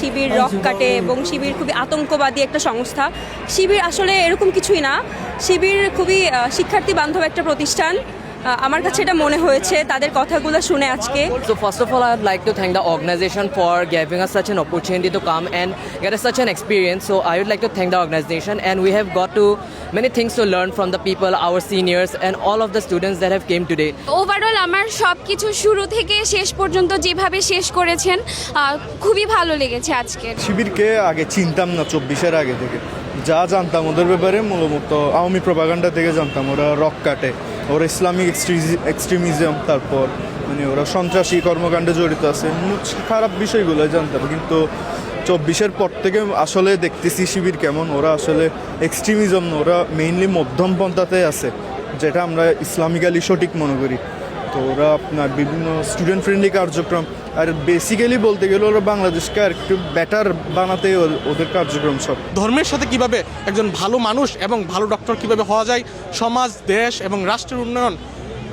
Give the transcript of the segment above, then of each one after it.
শিবির rock কাটে এবং শিবির খুবই আতঙ্কবাদী একটা সংস্থা। শিবির আসলে এরকম কিছুই না। শিবির খুবই শিক্ষার্থী বান্ধব একটা প্রতিষ্ঠান। আমার কাছে এটা মনে হয়েছে তাদের কথাগুলো শুনে আজকে। So first of all I like to thank the organization for giving us such an opportunity to come and get such an experience so I would like to thank the organization and we have got to many things to learn from the people, our seniors, and all of the students that have came today. Overall আমার সব কিছু শুরু থেকে শেষ পর্যন্ত যেভাবে শেষ করেছেন খুবই ভালো লেগেছে আজকে শিবিরকে আগে চিনতাম না চব্বিশের আগে থেকে যা জানতাম ওদের ব্যাপারে মূলত আওয়ামী প্রপাগান্ডা থেকে জানতাম ওরা রক কাটে ওরা ইসলামিক এক্সট্রিমিজম তারপর মানে ওরা সন্ত্রাসী কর্মকাণ্ডে জড়িত আছে খারাপ বিষয়গুলো জানতাম কিন্তু চব্বিশের পর থেকে আসলে দেখতেছি শিবির কেমন। ওরা আসলে এক্সট্রিমিজম ওরা মেইনলি মধ্যম পন্থাতে আছে, যেটা আমরা ইসলামিক্যালি সঠিক মনে করি। তো ওরা আপনার বিভিন্ন স্টুডেন্ট ফ্রেন্ডলি কার্যক্রম, আর বেসিক্যালি বলতে গেলে ওরা বাংলাদেশকে আর একটু বেটার বানাতে ওদের কার্যক্রম সব। ধর্মের সাথে কীভাবে একজন ভালো মানুষ এবং ভালো ডক্টর কীভাবে হওয়া যায়, সমাজ, দেশ এবং রাষ্ট্রের উন্নয়ন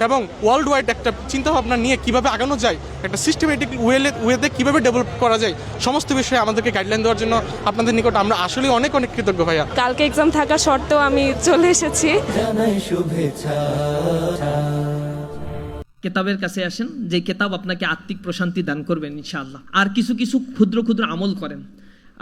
এবং ওয়ার্ল্ড ওয়াইড একটা চিন্তাভাবনা নিয়ে কীভাবে আগানো যায় একটা সিস্টেমেটিক ওয়েলে ওয়েতে কীভাবে ডেভেলপ করা যায় সমস্ত বিষয়ে আমাদেরকে গাইডলাইন দেওয়ার জন্য আপনাদের নিকট আমরা আসলে অনেক অনেক কৃতজ্ঞ ভাইয়া। কালকে এক্সাম থাকা সত্ত্বেও আমি চলে এসেছি। কেতাবের কাছে আসেন যে কেতাব আপনাকে আত্মিক প্রশান্তি দান করবেন ইনশাআল্লাহ। আর কিছু কিছু ক্ষুদ্র ক্ষুদ্র আমল করেন।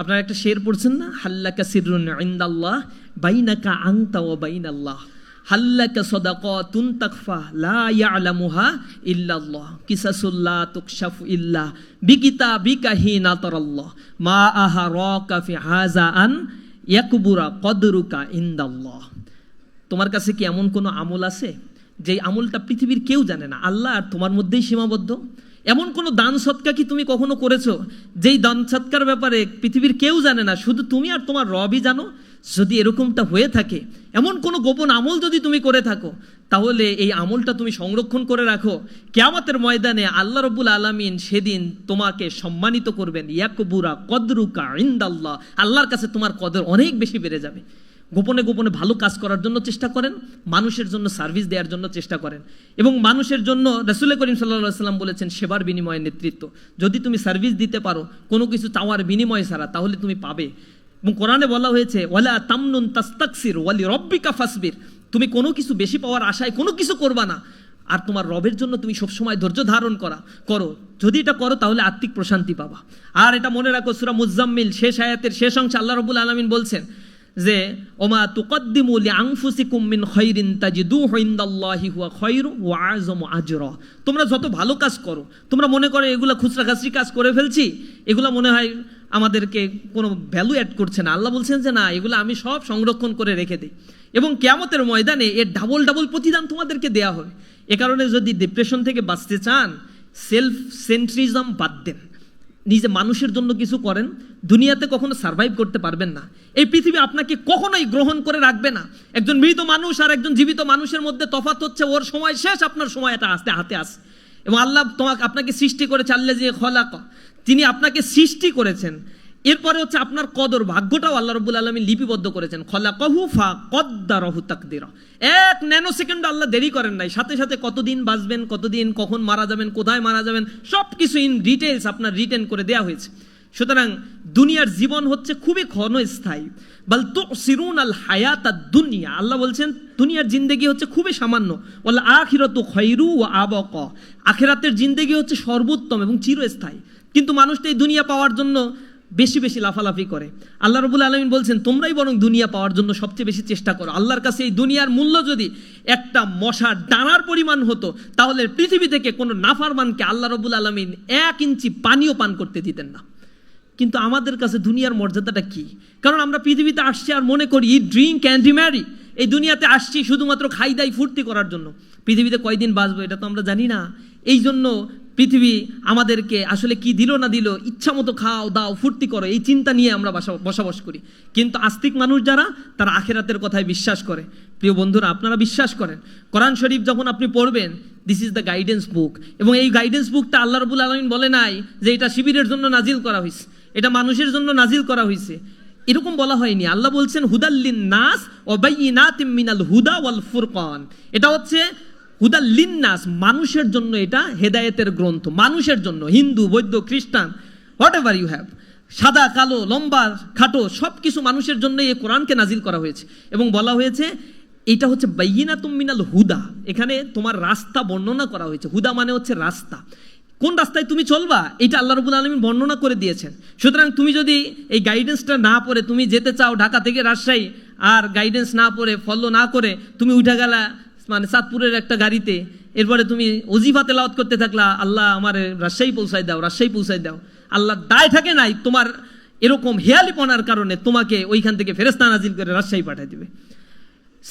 আপনারা একটা শের পড়ছেন না? হাল্লাকা সিররুন ইনদাল্লাহ বাইনাকা আনতা ওয়া বাইনাল্লাহ। হাল্লাকা সাদাকাতুন তাকফা লা ইয়ালামুহা ইল্লাল্লাহ। কিসাসুল্লাহ তুকশাফু ইল্লা বিকিতাবিকা হিনা তারাল্লাহ। মা আহারাকা ফি হাযা আন ইয়াকবুরা কদরুকা ইনদাল্লাহ। তোমার কাছে কি এমন কোনো আমল আছে? যে আমলটা পৃথিবীর কেউ জানে না। আল্লাহ আর তোমার মধ্যেই সীমাবদ্ধ। এমন কোনো দান সৎকা কি তুমি কখনো করেছ? যেই দান সৎকার ব্যাপারে পৃথিবীর কেউ জানে না। শুধু তুমি আর তোমার রবই জানো? যদি এরকমটা হয়ে থাকে, এমন কোনো গোপন আমল যদি তুমি করে থাকো, তাহলে এই আমলটা তুমি সংরক্ষণ করে রাখো। কেয়ামতের ময়দানে আল্লাহ রব্বুল আলমিন সেদিন তোমাকে সম্মানিত করবেন। ইয়াকবুরা কদরুকা ইন্দাল্লাহ। আল্লাহর কাছে তোমার কদর অনেক বেশি বেড়ে যাবে। গোপনে গোপনে ভালো কাজ করার জন্য চেষ্টা করেন, মানুষের জন্য সার্ভিস দেওয়ার জন্য চেষ্টা করেন। এবং মানুষের জন্য রসুল করিম সাল্লা সাল্লাম বলেছেন, সেবার বিনিময়ে নেতৃত্ব। যদি তুমি সার্ভিস দিতে পারো, কোনো কিছু চাওয়ার বিনিময় ছাড়া, তাহলে তুমি পাবে। এবং কোরআনে বলা হয়েছে, ওয়ালা তামনুন তাস্তাকসির ওয়ালি রব্বিকা ফাসবির। তুমি কোনো কিছু বেশি পাওয়ার আশায় কোনো কিছু করবা না। আর তোমার রবের জন্য তুমি সবসময় ধৈর্য ধারণ করা, করো। যদি এটা করো, তাহলে আত্মিক প্রশান্তি পাবা। আর এটা মনে রাখো, সুরা মুজাম্মিল, শেষ আয়াতের শেষ অংশে আল্লাহ রবুল আলমিন বলছেন যে, ওমা তুকদ্দিমু লিআনফুসিকুম মিন খাইরিন তাজিদুহু ইনদাল্লাহি হুয়া খায়রু ওয়া আযমু আজরা। তোমরা যত ভালো কাজ করো, তোমরা মনে করো এগুলা খুচরা খাসরি কাজ করে ফেলছি, এগুলা মনে হয় আমাদেরকে কোনো ভ্যালু অ্যাড করছে না। আল্লাহ বলছেন যে, না, এগুলো আমি সব সংরক্ষণ করে রেখে দিই। এবং কেয়ামতের ময়দানে এর ডাবল ডাবল প্রতিদান তোমাদেরকে দেয়া হবে। এ কারণে যদি ডিপ্রেশন থেকে বাঁচতে চান সেলফ সেন্ট্রিজম বাদ দেন। নিজে মানুষের জন্য কিছু করেন, দুনিয়াতে কখনো সার্ভাইভ করতে পারবেন না। এই পৃথিবী আপনাকে কখনোই গ্রহণ করে রাখবে না। একজন মৃত মানুষ আর একজন জীবিত মানুষের মধ্যে তফাত হচ্ছে, ওর সময় শেষ, আপনার সময় এটা আসতে হাতে আসে এবং আল্লাহ তোমাকে, আপনাকে সৃষ্টি করেছে আল্লাহ যে খলাক। তিনি আপনাকে সৃষ্টি করেছেন। এরপরে হচ্ছে আপনার কদর, ভাগ্যটাও আল্লাহ রবুল আলমী লিপিবদ্ধ করেছেন। খলা কহু ফা কদ্দা রহু তাকদির। এক ন্যানো সেকেন্ড আল্লাহ দেরি করেন নাই। সাথে সাথে কতদিন বাঁচবেন, কতদিন, কখন মারা যাবেন, কোথায় মারা যাবেন সব কিছু ইন ডিটেলস আপনার রিটেন করে দেওয়া হয়েছে। সুতরাং দুনিয়ার জীবন হচ্ছে খুবই ক্ষণস্থায়ী। বল তো সিরুন আল হায়াত দুনিয়া। আল্লাহ বলছেন, দুনিয়ার জিন্দেগি হচ্ছে খুবই সামান্য। বল আখিরত খৈরু ও আবক। আখেরাতের জিন্দেগি হচ্ছে সর্বোত্তম এবং চিরস্থায়ী। কিন্তু মানুষ এই দুনিয়া পাওয়ার জন্য বেশি বেশি লাফালাফি করে। আল্লাহ রবুল আলমিন বলছেন, তোমরাই বরং দুনিয়া পাওয়ার জন্য সবচেয়ে বেশি চেষ্টা করো। আল্লাহর কাছে এই দুনিয়ার মূল্য যদি একটা মশার ডানার পরিমাণ হতো, তাহলে পৃথিবী থেকে কোনো নাফারমানকে আল্লাহ রবুল আলমিন এক ইঞ্চি পানিও পান করতে দিতেন না। কিন্তু আমাদের কাছে দুনিয়ার মর্যাদাটা কি? কারণ আমরা পৃথিবীতে আসছি আর মনে করি ড্রিঙ্ক অ্যান্ড ম্যারি এই দুনিয়াতে আসছি শুধুমাত্র খাই, দাই, ফুর্তি করার জন্য। পৃথিবীতে কয়দিন বাঁচবো এটা তো আমরা জানি না। এই জন্য পৃথিবী আমাদেরকে আসলে কি দিল না দিল, ইচ্ছা মতো খাও, দাও, ফুর্তি করো, এই চিন্তা নিয়ে আমরা বসবাস করি। কিন্তু আস্তিক মানুষ যারা, তারা আখেরাতের কথায় বিশ্বাস করে। প্রিয় বন্ধুরা, আপনারা বিশ্বাস করেন, কোরআন শরীফ যখন আপনি পড়বেন this is the guidance book এবং এই গাইডেন্স বুকটা আল্লাহ রবুল আলমিন বলে নাই যে এটা শিবিরের জন্য নাজিল করা হয়েছে এটা মানুষের জন্য নাজিল করা হয়েছে এরকম বলা হয়নি। আল্লাহ বলছেন হুদাল্লিন নাস মিনাল হুদা ওয়াল ফুরকান। এটা হচ্ছে হুদাল্লিন নাস মানুষের জন্য এটা হেদায়েতের গ্রন্থ, মানুষের জন্য, হিন্দু, বৌদ্ধ, খ্রিস্টান হোয়াট এভার ইউ হ্যাভ। সাদা, কালো, লম্বা, খাটো সব কিছু মানুষের জন্য এই কোরআনকে নাজিল করা হয়েছে। এবং বলা হয়েছে, এটা হচ্ছে বাইনা তুমিনাল হুদা। এখানে তোমার রাস্তা বর্ণনা করা হয়েছে। হুদা মানে হচ্ছে রাস্তা। কোন রাস্তায় তুমি চলবা, এটা আল্লাহ রবুল আলমী বর্ণনা করে দিয়েছেন। সুতরাং তুমি যদি এই গাইডেন্সটা না পড়ে, তুমি যেতে চাও ঢাকা থেকে রাজশাহী, আর গাইডেন্স না পড়ে ফলো না করে, তুমি উঠে গেলা মানে চাঁদপুরের একটা গাড়িতে, এরপরে তুমি অজিফাতে তেলাওয়াত করতে থাকলা, আল্লাহ আমার রাজশাহী পৌঁছায় দাও, রাজশাহী পৌঁছায় দাও। আল্লাহ দায় থাকে নাই, তোমার এরকম হেয়ালিপনার কারণে তোমাকে ওইখান থেকে ফেরেস্তা নাজিল করে রাজশাহী পাঠিয়ে দিবে।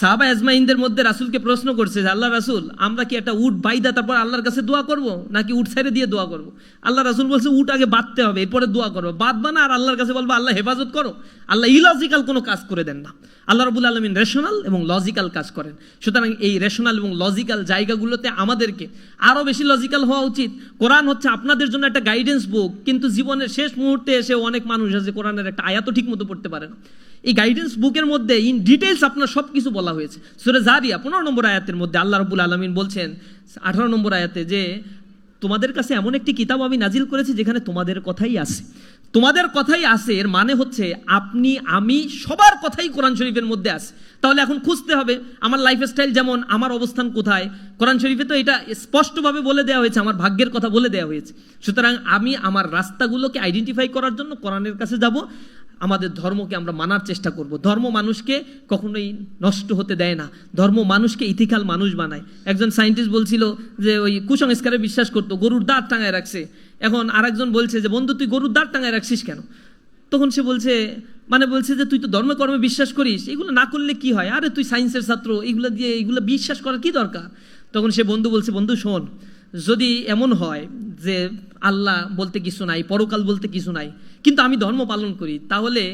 সাহাবা আজমাইনদের মধ্যে রাসুলকে প্রশ্ন করছে যে, আল্লাহ রাসুল, আমরা কি একটা উট বাইদা তারপর আল্লাহর কাছে দোয়া করব? নাকি উট ছেড়ে দিয়ে দোয়া করব? আল্লাহ রাসুল বলছে, উট আগে বাঁধতে হবে, এরপরে দোয়া করব। বাঁধবা না, আর আল্লাহর কাছে বলব, আল্লাহ হেফাজত করো। আল্লাহ ইলজিক্যাল কোনো কাজ করে দেন না। আল্লাহ রবুল আলমিন রেশনাল এবং লজিক্যাল কাজ করেন। সুতরাং এই রেশনাল এবং লজিক্যাল জায়গাগুলোতে আমাদেরকে আরও বেশি লজিক্যাল হওয়া উচিত। কোরআন হচ্ছে আপনাদের জন্য একটা গাইডেন্স বুক কিন্তু জীবনের শেষ মুহূর্তে এসে অনেক মানুষ আছে, কোরআনের একটা আয়াতও ঠিক মতো পড়তে পারে না। এই গাইডেন্স বুকের মধ্যে ইন ডিটেলস আপনার সব কিছু বলা হয়েছে। সুরে জারিয়া পনেরো নম্বর আয়াতের মধ্যে আল্লাহ রবুল আলমিন বলছেন, আঠারো নম্বর আয়াতে যে, তোমাদের কাছে এমন একটি কিতাব আমি নাজিল করেছি যেখানে তোমাদের কথাই আছে। তোমাদের কথাই আছে, এর মানে হচ্ছে আপনি, আমি সবার কথাই কোরআন শরীফের মধ্যে আছে। তাহলে এখন খুঁজতে হবে, আমার লাইফস্টাইল যেমন, আমার অবস্থান কোথায়? কোরআন শরীফে তো এটা স্পষ্টভাবে বলে দেওয়া হয়েছে, আমার ভাগ্যের কথা বলে দেওয়া হয়েছে। সুতরাং আমি আমার রাস্তাগুলোকে আইডেন্টিফাই করার জন্য কোরআনের কাছে যাব আমাদের ধর্মকে আমরা মানার চেষ্টা করব। ধর্ম মানুষকে কখনোই নষ্ট হতে দেয় না। ধর্ম মানুষকে ইথিকাল মানুষ বানায়। একজন সায়েন্টিস্ট বলছিল যে, ওই কুসংস্কারে বিশ্বাস করতো, গরুর দাঁত টাঙায় রাখছে। এখন আরেকজন বলছে যে, বন্ধু, তুই গরুর দাঁত টাঙায় রাখছিস কেন? তখন সে বলছে মানে বলছে যে, তুই তো ধর্মে কর্মে বিশ্বাস করিস, এগুলো না করলে কি হয়? আরে, তুই সায়েন্সের ছাত্র, এগুলো দিয়ে, এগুলো বিশ্বাস করার কি দরকার? তখন সে বন্ধু বলছে, বন্ধু, শোন যদি এমন হয় যে আল্লাহ বলতে কিছু নাই, পরকাল বলতে কিছু নাই, কিন্তু আমি ধর্ম পালন করি, তাহলে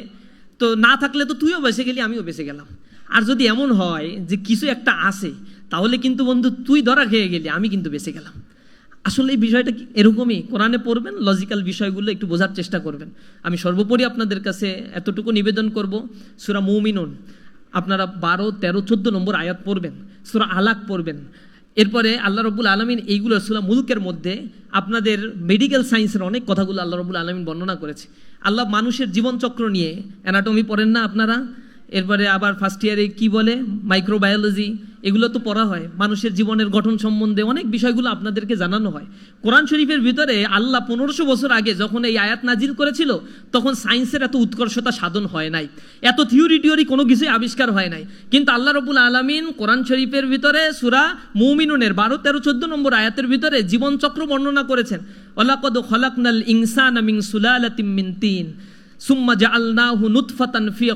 তো না থাকলে তো তুইও বেঁচে গেলি, আমিও বেঁচে গেলাম। আর যদি এমন হয় যে কিছু একটা আছে, তাহলে কিন্তু বন্ধু তুই ধরা খেয়ে গেলি, আমি কিন্তু বেঁচে গেলাম। আসলে এই বিষয়টা এরকমই? কোরআনে পড়বেন লজিক্যাল বিষয়গুলো একটু বোঝার চেষ্টা করবেন। আমি সর্বোপরি আপনাদের কাছে এতটুকু নিবেদন করব, সুরা মৌমিনুন। আপনারা বারো, তেরো, চোদ্দ নম্বর আয়াত পড়বেন, সুরা আলাক পড়বেন। এরপরে আল্লাহ রবুল আলমিন এইগুলো সুলা মুলুকের মধ্যে। আপনাদের মেডিকেল সায়েন্সের অনেক কথাগুলো আল্লাহ রবুল আলমিন বর্ণনা করেছে। আল্লাহ মানুষের জীবনচক্র নিয়ে। অ্যানাটমি পড়েন না আপনারা? এরপরে আবার ফার্স্ট ইয়ারে কি বলে? মাইক্রোবায়োলজি এগুলো তো পড়া হয়। মানুষের জীবনের গঠন সম্বন্ধে অনেক বিষয়গুলো আপনাদেরকে জানানো হয়। কোরআন শরীফের ভিতরে আল্লাহ পনেরোশো বছর আগে যখন এই আয়াত নাজিল করেছিল, তখন সায়েন্সের এত উৎকর্ষতা সাধন হয় নাই। এত থিওরি টিওরি কোনো কিছুই আবিষ্কার হয় নাই। কিন্তু আল্লাহ রবুল আলমিন কোরআন শরীফের ভিতরে সুরা মৌমিনুনের বারো, তেরো, চোদ্দ নম্বর আয়াতের ভিতরে জীবনচক্র বর্ণনা করেছেন। ওলাকদ খলাকনাল ইনসান মিন সুলালাতিম তিন। সুম্মা জাআলনাহু নুতফাতান ফি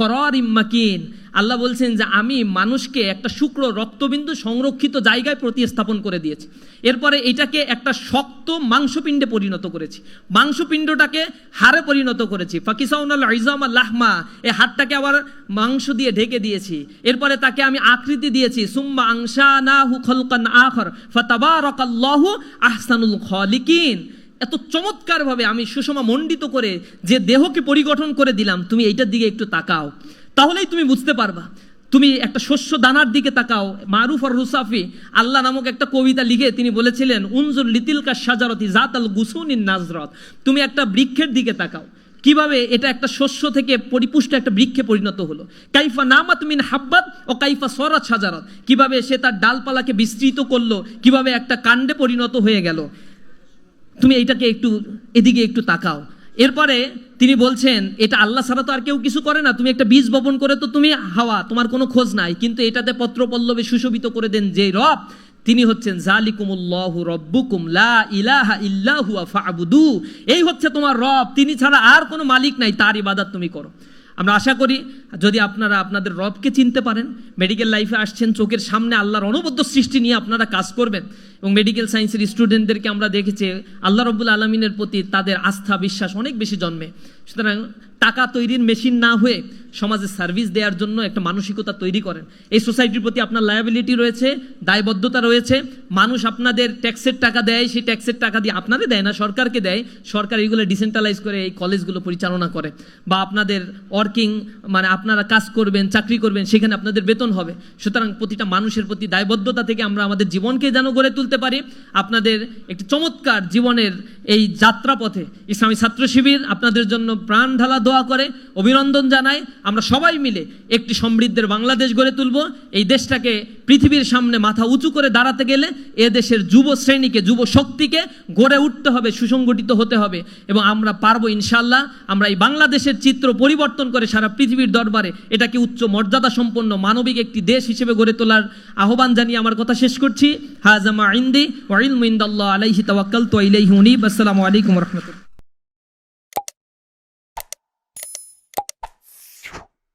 করারিম মাকিন। আল্লাহ বলছেন যে আমি মানুষকে একটা শুক্র রক্তবিন্দু সংরক্ষিত জায়গায় প্রতিস্থাপন করে দিয়েছি। এরপরে এটাকে একটা শক্ত মাংসপিণ্ডে পরিণত করেছি। মাংসপিণ্ডটাকে হাড়ে পরিণত করেছি। ফাকিসাউনাল ইজাম লাহমা এই হাড়টাকে আবার মাংস দিয়ে ঢেকে দিয়েছি। এরপরে তাকে আমি আকৃতি দিয়েছি। সুম্মা আংশানাহু খলকান আখর, ফাতাবারাকাল্লাহু আহসানুল খালিকিন। এত চমৎকারভাবে আমি সুষমা মণ্ডিত করে যে দেহকে পরিগঠন করে দিলাম, তুমি এইটার দিকে একটু তাকাও। তাহলেই তুমি বুঝতে পারবা। তুমি একটা শস্য দানার দিকে তাকাও। মারুফ আর রুসাফি, আল্লাহ নামক একটা কবিতা লিখে তিনি বলেছিলেন, উনজুর লিতিলকা সাজারতি জাত আল গুসুনিন নাজরত। তুমি একটা বৃক্ষের দিকে তাকাও। কীভাবে এটা একটা শস্য থেকে পরিপুষ্ট একটা বৃক্ষে পরিণত হলো? কাইফা নামাত মিন হাব্বাত ও কাইফা সরাত সাজারত কীভাবে সে তার ডালপালাকে বিস্তৃত করল? কীভাবে একটা কাণ্ডে পরিণত হয়ে গেল? তুমি এইটাকে একটু এদিকে একটু তাকাও। এরপরে তিনি বলছেন, এটা আল্লাহ ছাড়া তো আর কেউ কিছু করে না। তুমি একটা বীজ বপন করে তো তুমি হাওয়া, তোমার কোনো খোঁজ নাই। কিন্তু এটাতে পত্র পল্লবে সুশোভিত করে দেন যে রব, তিনি হচ্ছেন, জালিকুমুল্লাহু রব্বুকুম লা ইলাহা ইল্লাহু ফাবুদু। এই হচ্ছে তোমার রব। তিনি ছাড়া আর কোনো মালিক নাই। তার ইবাদত তুমি করো। আমরা আশা করি যদি আপনারা আপনাদের রবকে চিনতে পারেন মেডিকেল লাইফে আসছেন, চোখের সামনে আল্লাহর অনবদ্য সৃষ্টি নিয়ে আপনারা কাজ করবেন এবং মেডিকেল সায়েন্সের স্টুডেন্টদেরকে আমরা দেখেছি, আল্লাহ রব্বুল আলমিনের প্রতি তাদের আস্থা, বিশ্বাস অনেক বেশি জন্মে। সুতরাং টাকা তৈরির মেশিন না হয়ে সমাজে সার্ভিস দেওয়ার জন্য একটা মানসিকতা তৈরি করেন। এই সোসাইটির প্রতি আপনার লায়াবিলিটি রয়েছে, দায়বদ্ধতা রয়েছে, মানুষ আপনাদের ট্যাক্সের টাকা দেয়, সেই ট্যাক্সের টাকা দিয়ে আপনাদের দেয় না, সরকারকে দেয়। সরকার এইগুলো ডিসেন্ট্রালাইজ করে এই কলেজগুলো পরিচালনা করে। বা আপনাদের ওয়ার্কিং মানে আপনারা কাজ করবেন, চাকরি করবেন, সেখানে আপনাদের বেতন হবে। সুতরাং প্রতিটা মানুষের প্রতি দায়বদ্ধতা থেকে আমরা আমাদের জীবনকে যেন গড়ে তুলতে পারি। আপনাদের একটি চমৎকার জীবনের এই যাত্রাপথে ইসলামী ছাত্র শিবির আপনাদের জন্য প্রাণ ঢালা দোয়া করে, অভিনন্দন জানায় আমরা সবাই মিলে একটি সমৃদ্ধের বাংলাদেশ গড়ে তুলব। এই দেশটাকে পৃথিবীর সামনে মাথা উঁচু করে দাঁড়াতে গেলে এ দেশের যুব শ্রেণীকে, যুব শক্তিকে গড়ে উঠতে হবে, সুসংগঠিত হতে হবে এবং আমরা পারব ইনশাল্লাহ আমরা এই বাংলাদেশের চিত্র পরিবর্তন করে সারা পৃথিবীর দরবারে এটাকে উচ্চ মর্যাদা সম্পন্ন মানবিক একটি দেশ হিসেবে গড়ে তোলার আহ্বান জানিয়ে আমার কথা শেষ করছি। হাজামা ইন্দি ওয়াইল মিন্দাল্লাহ আলাইহি তাওয়াক্কালতু ইলাইহি উনীব। আসসালামু আলাইকুম রহমতুল্লাহ।